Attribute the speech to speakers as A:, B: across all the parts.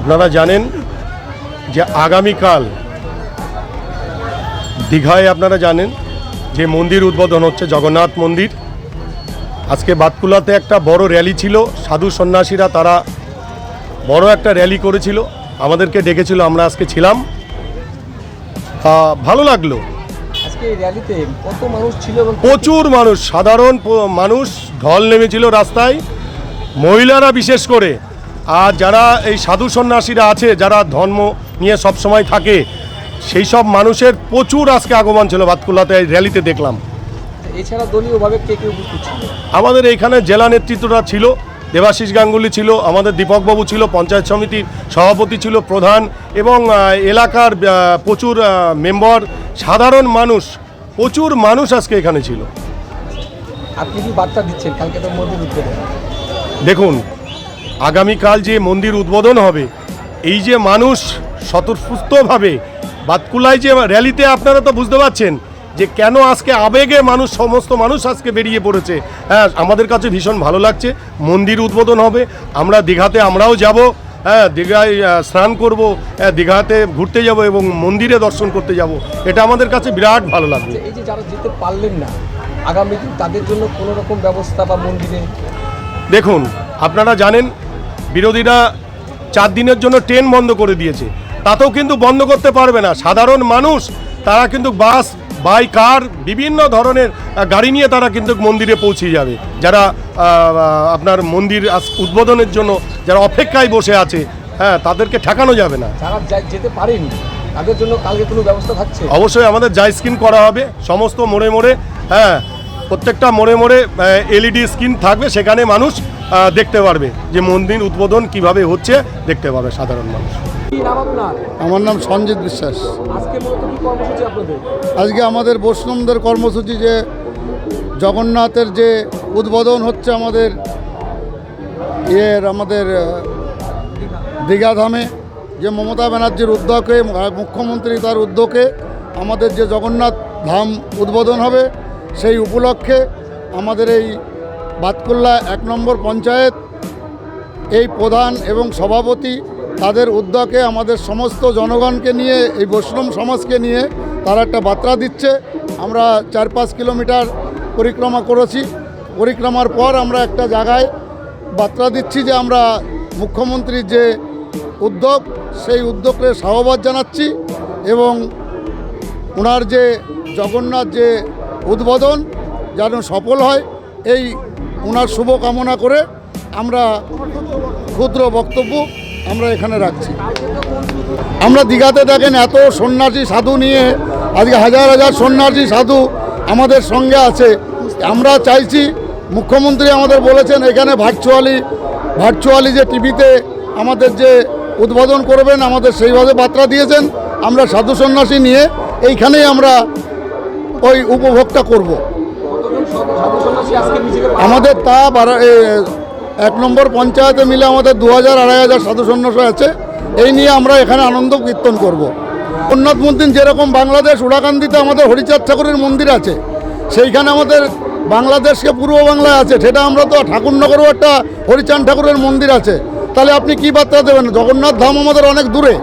A: আপনারা জানেন যে আগামীকাল দীঘায় আপনারা জানেন যে মন্দির উদ্বোধন হচ্ছে জগন্নাথ মন্দির। আজকে বাতকুলাতে একটা বড় র্যালি ছিল সাধু সন্ন্যাসীরা তারা বড় একটা র্যালি করেছিল আমাদেরকে ডেকেছিল আমরা আজকে ছিলাম। তা ভালো লাগল।
B: আজকে র্যালিতে কত মানুষ ছিল
A: প্রচুর মানুষ সাধারণ মানুষ ঢল নেমেছিল রাস্তায়। মহিলারা বিশেষ করে আর যারা এই সাধু সন্ন্যাসীরা আছে যারা ধর্ম নিয়ে সব সময় থাকে সেই সব মানুষের প্রচুর আজকে আগমন ছিল বাতকুল্লাতে এই র্যালিতে দেখলাম।
B: এছাড়া দলীয়ভাবে কে কে উপস্থিত ছিল?
A: আমাদের এইখানে জেলা নেতৃত্বরা ছিল দেবাশিস গাঙ্গুলি ছিল আমাদের দীপকবাবু ছিল পঞ্চায়েত সমিতির সভাপতি ছিল প্রধান এবং এলাকার প্রচুর মেম্বার সাধারণ মানুষ প্রচুর মানুষ আজকে এখানে ছিল।
B: আপনি কি বার্তা দিচ্ছেন? কালকে তো উদ্বোধন।
A: দেখুন আগামীকাল যে মন্দির উদ্বোধন হবে এই যে মানুষ স্বতঃস্ফূর্তভাবে বাতকুলায় যে র্যালিতে আপনারা তো বুঝতে পারছেন যে কেন আজকে আবেগে মানুষ সমস্ত মানুষ আজকে বেরিয়ে পড়েছে। হ্যাঁ আমাদের কাছে ভীষণ ভালো লাগছে। মন্দির উদ্বোধন হবে। আমরা দীঘাতে আমরাও যাব। হ্যাঁ দীঘায় স্নান করব। হ্যাঁ, দীঘাতে ঘুরতে যাব এবং মন্দিরে দর্শন করতে যাব। এটা আমাদের কাছে বিরাট ভালো লাগবে।
B: যে এই যে যারা যেতে পারলেন না আগামী দিন তাদের জন্য কোনো রকম ব্যবস্থা বা মন্দিরে?
A: দেখুন আপনারা জানেন বিরোধীরা চার দিনের জন্য ট্রেন বন্ধ করে দিয়েছে। তাতেও কিন্তু বন্ধ করতে পারবে না। সাধারণ মানুষ তারা কিন্তু বাস বাই কার বিভিন্ন ধরনের গাড়ি নিয়ে তারা কিন্তু মন্দিরে পৌঁছে যাবে। যারা আপনার মন্দির উদ্বোধনের জন্য যারা অপেক্ষায় বসে আছে হ্যাঁ তাদেরকে ঠেকানো যাবে না।
B: যেতে পারেনি। তাদের জন্য কালকে কোনো ব্যবস্থা থাকছে?
A: অবশ্যই আমাদের জাই স্ক্রিন করা হবে। সমস্ত মোড়ে মোড়ে হ্যাঁ প্রত্যেকটা মোড়ে মোড়ে এলইডি স্ক্রিন থাকবে সেখানে মানুষ দেখতে পারবে যে মন্দির উদ্বোধন কীভাবে হচ্ছে দেখতে পাবে সাধারণ মানুষ।
B: কি নাম আপনার?
C: আমার নাম সঞ্জিত বিশ্বাস।
B: আজকে মূলত কি কর্মসূচি আপনাদের?
C: আজকে আমাদের বৈষ্ণবদের কর্মসূচি যে জগন্নাথের যে উদ্বোধন হচ্ছে আমাদের ইয়ের আমাদের দীঘাধামে যে মমতা ব্যানার্জির উদ্যোগে মুখ্যমন্ত্রী তার উদ্যোগে আমাদের যে জগন্নাথ ধাম উদ্বোধন হবে সেই উপলক্ষে আমাদের এই বাতকুল্লা এক নম্বর পঞ্চায়েত, এই প্রধান এবং সভাপতি তাদের উদ্যোগে আমাদের সমস্ত জনগণকে নিয়ে, এই বৈষ্ণব সমাজকে নিয়ে তারা একটা বার্তা দিচ্ছে। আমরা চার পাঁচ কিলোমিটার পরিক্রমা করেছি। পরিক্রমার পর আমরা একটা জায়গায় বার্তা দিচ্ছি যে আমরা মুখ্যমন্ত্রীর যে উদ্যোগ, সেই উদ্যোগকে সাহবাদ জানাচ্ছি এবং ওনার যে জগন্নাথ যে উদ্বোধন যেন সফল হয়। এই ওনার শুভকামনা করে আমরা ক্ষুদ্র বক্তব্য আমরা এখানে রাখছি। আমরা দীঘাতে দেখেন এত সন্ন্যাসী সাধু নিয়ে, আজকে হাজার হাজার সন্ন্যাসী সাধু আমাদের সঙ্গে আছে। আমরা চাইছি, মুখ্যমন্ত্রী আমাদের বলেছেন, এখানে ভার্চুয়ালি ভার্চুয়ালি যে টিভিতে আমাদের যে উদ্বোধন করবেন, আমাদের সেইভাবে বার্তা দিয়েছেন। আমরা সাধু সন্ন্যাসী নিয়ে, এইখানেই আমরা ওই উপভোগটা করব। আমাদের তা এক নম্বর পঞ্চায়েতে মিলে আমাদের দু হাজার, আড়াই হাজার সাধু সন্ন্যাসী আছে। এই নিয়ে আমরা এখানে আনন্দ কীর্তন করব। জগন্নাথ মন্দির যেরকম বাংলাদেশ উড়াকান্দিতে আমাদের হরিচাঁদ ঠাকুরের মন্দির আছে, সেইখানে আমাদের বাংলাদেশকে পূর্ব বাংলায় আছে, সেটা আমরা তো ঠাকুরনগরও একটা হরিচাঁদ ঠাকুরের মন্দির আছে। তাহলে আপনি কি বার্তা দেবেন? জগন্নাথ ধাম আমাদের অনেক দূরে।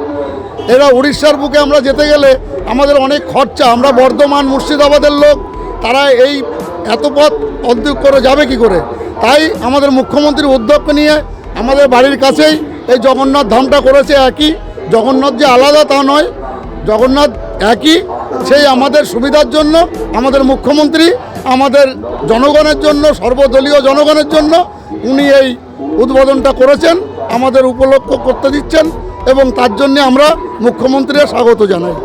C: এরা উড়িষ্যার বুকে আমরা যেতে গেলে আমাদের অনেক খরচা। আমরা বর্ধমান মুর্শিদাবাদের লোক, তারা এই এত পথ অর্ধেক করে যাবে কি করে? তাই আমাদের মুখ্যমন্ত্রীর উদ্যোগকে নিয়ে আমাদের বাড়ির কাছেই এই জগন্নাথ ধামটা করেছে একই। জগন্নাথ যে আলাদা তা নয়, জগন্নাথ একই। সেই আমাদের সুবিধার জন্য আমাদের মুখ্যমন্ত্রী, আমাদের জনগণের জন্য, সর্বদলীয় জনগণের জন্য উনি এই উদ্বোধনটা করেছেন। আমাদের উপলক্ষ করতে দিচ্ছেন। এবং তার জন্য আমরা মুখ্যমন্ত্রীর স্বাগত জানাই।